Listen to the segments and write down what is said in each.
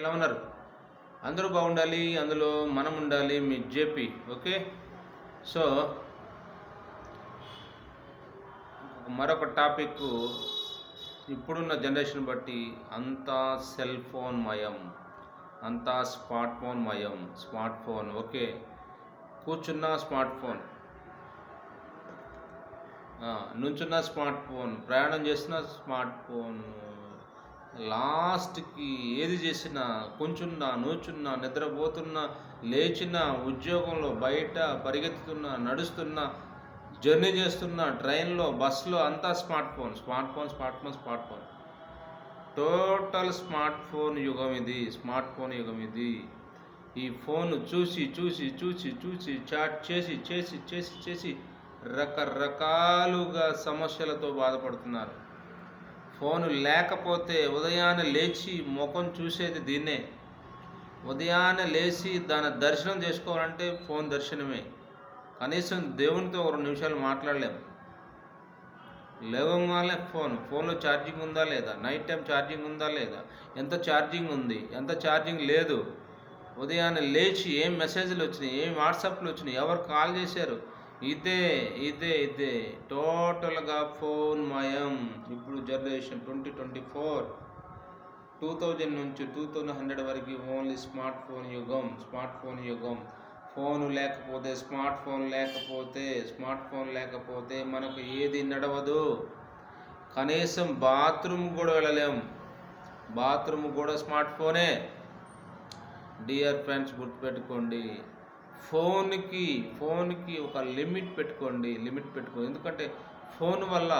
ఎలా ఉన్నారు? అందరూ బాగుండాలి అందులో మనం ఉండాలి మీ జేపీ ఓకే? సో మరొక టాపిక్ ఇప్పుడున్న జనరేషన్ బట్టి అంతా సెల్ ఫోన్ మయం అంతా స్మార్ట్ ఫోన్ మయం స్మార్ట్ ఫోన్ ఓకే? కూర్చున్న స్మార్ట్ ఫోన్. నుంచున్న స్మార్ట్ ఫోన్ ప్రయాణం చేసిన స్మార్ట్ ఫోన్ లాస్ట్కి ఏది చేసినా కొంచున్నా నూచున్నా నిద్రపోతున్నా లేచినా ఉద్యోగంలో బయట పరిగెత్తుతున్నా నడుస్తున్నా జర్నీ చేస్తున్నా ట్రైన్లో బస్సులో అంతా smartphone smartphone smartphone smartphone. Total smartphone యుగం ఇది స్మార్ట్ ఫోన్ యుగం ఇది. ఈ ఫోన్ చూసి చూసి చూసి చూసి చాట్ చేసి చేసి చేసి చేసి రకరకాలుగా సమస్యలతో బాధపడుతున్నారు. ఫోను లేకపోతే ఉదయాన్నే లేచి ముఖం చూసేది దీన్నే. ఉదయాన్నే లేచి దాని దర్శనం చేసుకోవాలంటే ఫోన్ దర్శనమే. కనీసం దేవునితో ఒక రెండు నిమిషాలు మాట్లాడలేం. లేవగానే ఫోన్. ఫోన్లో ఛార్జింగ్ ఉందా లేదా? నైట్ టైం ఛార్జింగ్ ఉందా లేదా? ఎంత ఛార్జింగ్ ఉంది? ఎంత ఛార్జింగ్ లేదు? ఉదయాన్నే లేచి ఏం మెసేజ్లు వచ్చినాయి? ఏం వాట్సాప్లు వచ్చినాయి? ఎవరు కాల్ చేశారు? ఇదే ఇదే ఇదే. టోటల్గా ఫోన్ మయం. ఇప్పుడు generation twenty twenty four. Two thousand నుంచి టూ థౌజండ్ హండ్రెడ్ వరకు ఓన్లీ స్మార్ట్ ఫోన్ యుగం స్మార్ట్ ఫోన్ యుగం. ఫోన్ లేకపోతే స్మార్ట్ ఫోన్ లేకపోతే స్మార్ట్ ఫోన్ లేకపోతే మనకు ఏది నడవదు. కనీసం బాత్రూమ్ కూడా వెళ్ళలేం. బాత్రూమ్ కూడా స్మార్ట్ ఫోనే డియర్ ఫ్రెండ్స్ గుర్తుపెట్టుకోండి. ఫోన్కి ఫోన్కి ఒక లిమిట్ పెట్టుకోండి లిమిట్ పెట్టుకోండి. ఎందుకంటే ఫోన్ వల్ల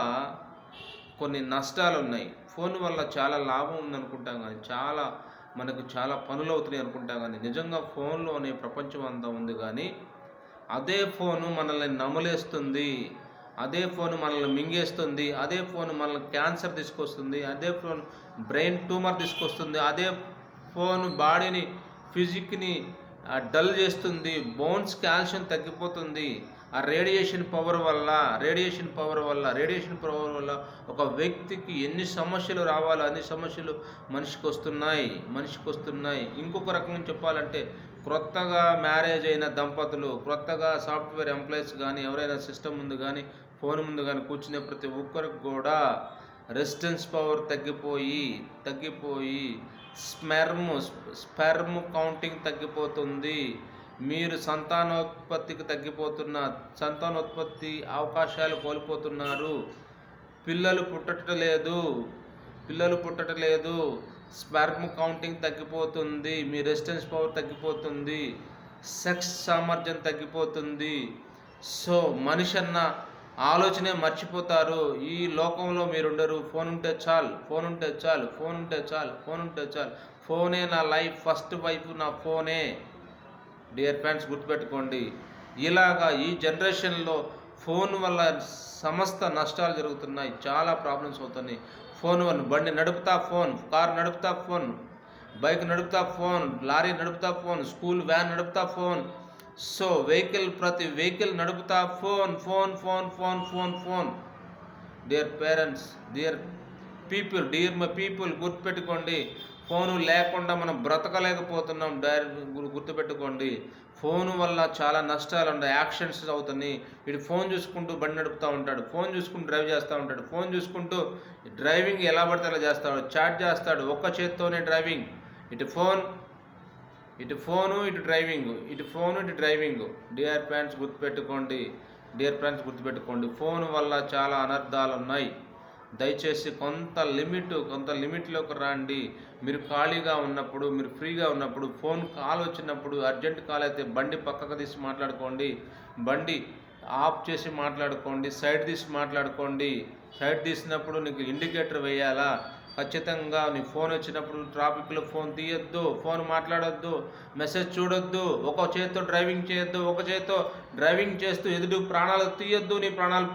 కొన్ని నష్టాలు ఉన్నాయి. ఫోన్ వల్ల చాలా లాభం ఉందనుకుంటాం కానీ చాలా మనకు చాలా పనులు అవుతున్నాయి అనుకుంటాం కానీ నిజంగా ఫోన్లోనే ప్రపంచం అంతా ఉంది కానీ అదే ఫోను మనల్ని నమలేస్తుంది. అదే ఫోన్ మనల్ని మింగేస్తుంది. అదే ఫోన్ మనల్ని క్యాన్సర్ తీసుకొస్తుంది. అదే ఫోన్ బ్రెయిన్ ట్యూమర్ తీసుకొస్తుంది. అదే ఫోన్ బాడీని ఫిజిక్ని డల్ చేస్తుంది బోన్స్ కాల్షియం తగ్గిపోతుంది. ఆ రేడియేషన్ పవర్ వల్ల రేడియేషన్ పవర్ వల్ల రేడియేషన్ పవర్ వల్ల ఒక వ్యక్తికి ఎన్ని సమస్యలు రావాలో అన్ని సమస్యలు మనిషికి వస్తున్నాయి మనిషికి వస్తున్నాయి. ఇంకొక రకంగా చెప్పాలంటే క్రొత్తగా మ్యారేజ్ అయిన దంపతులు క్రొత్తగా సాఫ్ట్వేర్ ఎంప్లాయీస్ కానీ ఎవరైనా సిస్టమ్ ముందు కానీ ఫోన్ ముందు కానీ కూర్చునే ప్రతి ఒక్కరికి కూడా రెసిస్టెన్స్ పవర్ తగ్గిపోయి తగ్గిపోయి స్మెర్మ్ స్పెర్మ్ కౌంటింగ్ తగ్గిపోతుంది. మీరు సంతానోత్పత్తికి తగ్గిపోతున్న సంతానోత్పత్తి అవకాశాలు కోల్పోతున్నారు. పిల్లలు పుట్టడం లేదు. పిల్లలు పుట్టడం లేదు. స్పెర్మ్ కౌంటింగ్ తగ్గిపోతుంది. మీ రెసిస్టెన్స్ పవర్ తగ్గిపోతుంది. సెక్స్ సామర్థ్యం తగ్గిపోతుంది. సో మనిషి అన్న ఆలోచనే మర్చిపోతారు. ఈ లోకంలో మీరుండరు. ఫోన్ ఉంటే చాలు ఫోన్ ఉంటే చాలు ఫోన్ ఉంటే చాలు ఫోన్ ఉంటే చాలు. ఫోనే నా లైఫ్ ఫస్ట్ వైఫ్ నా ఫోనే. డియర్ ఫ్రెండ్స్ గుర్తుపెట్టుకోండి. ఇలాగా ఈ జనరేషన్లో ఫోన్ వల్ల సమస్త నష్టాలు జరుగుతున్నాయి. చాలా ప్రాబ్లమ్స్ అవుతున్నాయి. ఫోన్ వల్ల బండి నడుపుతా ఫోన్ కార్ నడుపుతా ఫోన్ బైక్ నడుపుతా ఫోన్ లారీ నడుపుతా ఫోన్ స్కూల్ వ్యాన్ నడుపుతా ఫోన్ సో వెహికల్ ప్రతి vehicle నడుపుతా phone phone phone phone phone phone. Dear parents dear people dear my people గుర్తుపెట్టుకోండి. ఫోను లేకుండా మనం బ్రతకలేకపోతున్నాం. డైర్ గుర్తుపెట్టుకోండి. ఫోన్ వల్ల చాలా నష్టాలు ఉన్నాయి యాక్సిడెంట్స్ అవుతున్నాయి. వీడు ఫోన్ చూసుకుంటూ బండి నడుపుతూ ఉంటాడు. ఫోన్ చూసుకుంటూ డ్రైవ్ చేస్తూ ఉంటాడు. ఫోన్ చూసుకుంటూ డ్రైవింగ్ ఎలా పడితే అలా చేస్తాడు. చాట్ చేస్తాడు. ఒక్క చేత్తోనే డ్రైవింగ్. ఇటు ఫోన్ ఇటు ఫోను ఇటు డ్రైవింగ్. ఇటు ఫోను ఇటు డ్రైవింగ్. డియర్ ఫ్రెండ్స్ గుర్తుపెట్టుకోండి. డియర్ ఫ్రెండ్స్ గుర్తుపెట్టుకోండి. ఫోన్ వల్ల చాలా అనర్థాలు ఉన్నాయి. దయచేసి కొంత లిమిట్ కొంత లిమిట్లోకి రండి. మీరు ఖాళీగా ఉన్నప్పుడు మీరు ఫ్రీగా ఉన్నప్పుడు ఫోన్ కాల్ వచ్చినప్పుడు అర్జెంట్ కాల్ అయితే బండి పక్కకు తీసి మాట్లాడుకోండి. బండి ఆఫ్ చేసి మాట్లాడుకోండి. సైడ్ తీసి మాట్లాడుకోండి. సైడ్ తీసినప్పుడు నీకు ఇండికేటర్ వేయాలా? ఖచ్చితంగా నీ ఫోన్ వచ్చినప్పుడు ట్రాఫిక్లో ఫోన్ తీయొద్దు ఫోన్ మాట్లాడొద్దు మెసేజ్ చూడొద్దు ఒక చేత్తో డ్రైవింగ్ చేయొద్దు ఒక చేత్తో డ్రైవింగ్ చేస్తూ ఎదుటి ప్రాణాలు తీయొద్దు నీ ప్రాణాలు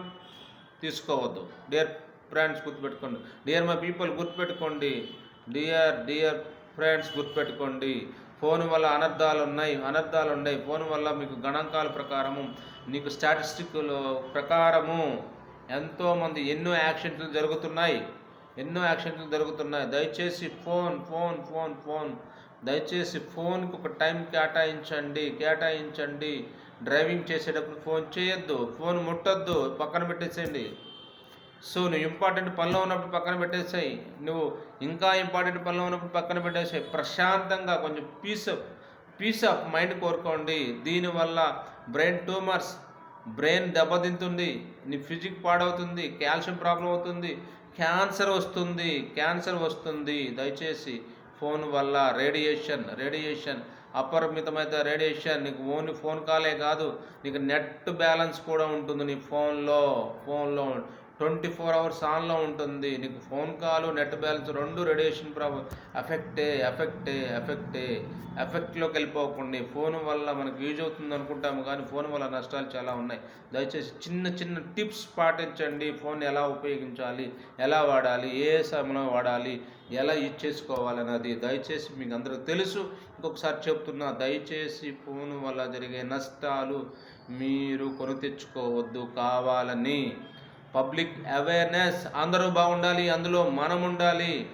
తీసుకోవద్దు. డియర్ ఫ్రెండ్స్ గుర్తుపెట్టుకోండి. డియర్ మై పీపుల్ గుర్తుపెట్టుకోండి. డియర్ డియర్ ఫ్రెండ్స్ గుర్తుపెట్టుకోండి. ఫోన్ వల్ల అనర్థాలు ఉన్నాయి అనర్థాలు ఉన్నాయి. ఫోన్ వల్ల మీకు గణాంకాల ప్రకారము నీకు స్టాటిస్టిక్ల ప్రకారము ఎంతోమంది ఎన్నో యాక్సిడెంట్లు జరుగుతున్నాయి. ఎన్నో యాక్సిడెంట్లు జరుగుతున్నాయి. దయచేసి ఫోన్ ఫోన్ ఫోన్ ఫోన్. దయచేసి ఫోన్కి ఒక టైం కేటాయించండి కేటాయించండి. డ్రైవింగ్ చేసేటప్పుడు ఫోన్ చేయొద్దు ఫోన్ ముట్టొద్దు పక్కన పెట్టేసేయండి. సో నువ్వు ఇంపార్టెంట్ పనిలో ఉన్నప్పుడు పక్కన పెట్టేసాయి. నువ్వు ఇంకా ఇంపార్టెంట్ పనిలో ఉన్నప్పుడు పక్కన పెట్టేసాయి. ప్రశాంతంగా కొంచెం పీస్ పీస్ ఆఫ్ మైండ్ కోరుకోండి. దీనివల్ల బ్రెయిన్ ట్యూమర్స్ బ్రెయిన్ దెబ్బతింటుంది. నీ ఫిజిక్ పాడవుతుంది కాల్షియం ప్రాబ్లం అవుతుంది. క్యాన్సర్ వస్తుంది క్యాన్సర్ వస్తుంది. దయచేసి ఫోన్ వల్ల రేడియేషన్ రేడియేషన్ అపరిమితమైన రేడియేషన్. నీకు ఓన్లీ ఫోన్ కాలే కాదు నీకు నెట్ బ్యాలెన్స్ కూడా ఉంటుంది నీ ఫోన్లో ఫోన్లో. ట్వంటీ ఫోర్ అవర్స్ ఆన్లో ఉంటుంది. నీకు ఫోన్ కాల్ నెట్ బ్యాలెన్స్ రెండు రేడియేషన్ ప్రాబ్లం ఎఫెక్టే ఎఫెక్టే ఎఫెక్టే ఎఫెక్ట్లోకి వెళ్ళిపోకండి. ఫోన్ వల్ల మనకు యూజ్ అవుతుంది అనుకుంటాము కానీ ఫోన్ వల్ల నష్టాలు చాలా ఉన్నాయి. దయచేసి చిన్న చిన్న టిప్స్ పాటించండి. ఫోన్ ఎలా ఉపయోగించాలి? ఎలా వాడాలి? ఏ సమయంలో వాడాలి? ఎలా యూజ్ చేసుకోవాలన్నది దయచేసి మీకు అందరికీ తెలుసు. ఇంకొకసారి చెప్తున్నా దయచేసి ఫోన్ వల్ల జరిగే నష్టాలు మీరు కొని తెచ్చుకోవద్దు. కావాలని పబ్లిక్ అవేర్నెస్ అందరూ బాగుండాలి అందులో మనం ఉండాలి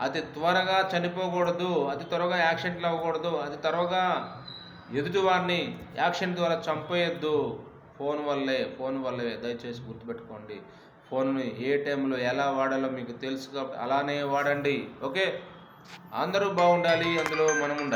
అతి త్వరగా చనిపోకూడదు అతి త్వరగా యాక్సిడెంట్లు అవ్వకూడదు అతి త్వరగా ఎదుటివారిని యాక్షన్ ద్వారా చంపేయద్దు. ఫోన్ వల్లే ఫోన్ వల్లే దయచేసి గుర్తుపెట్టుకోండి. ఫోన్ని ఏ టైంలో ఎలా వాడాలో మీకు తెలుసు కాబట్టి అలానే వాడండి. ఓకే? అందరూ బాగుండాలి అందులో మనం ఉండాలి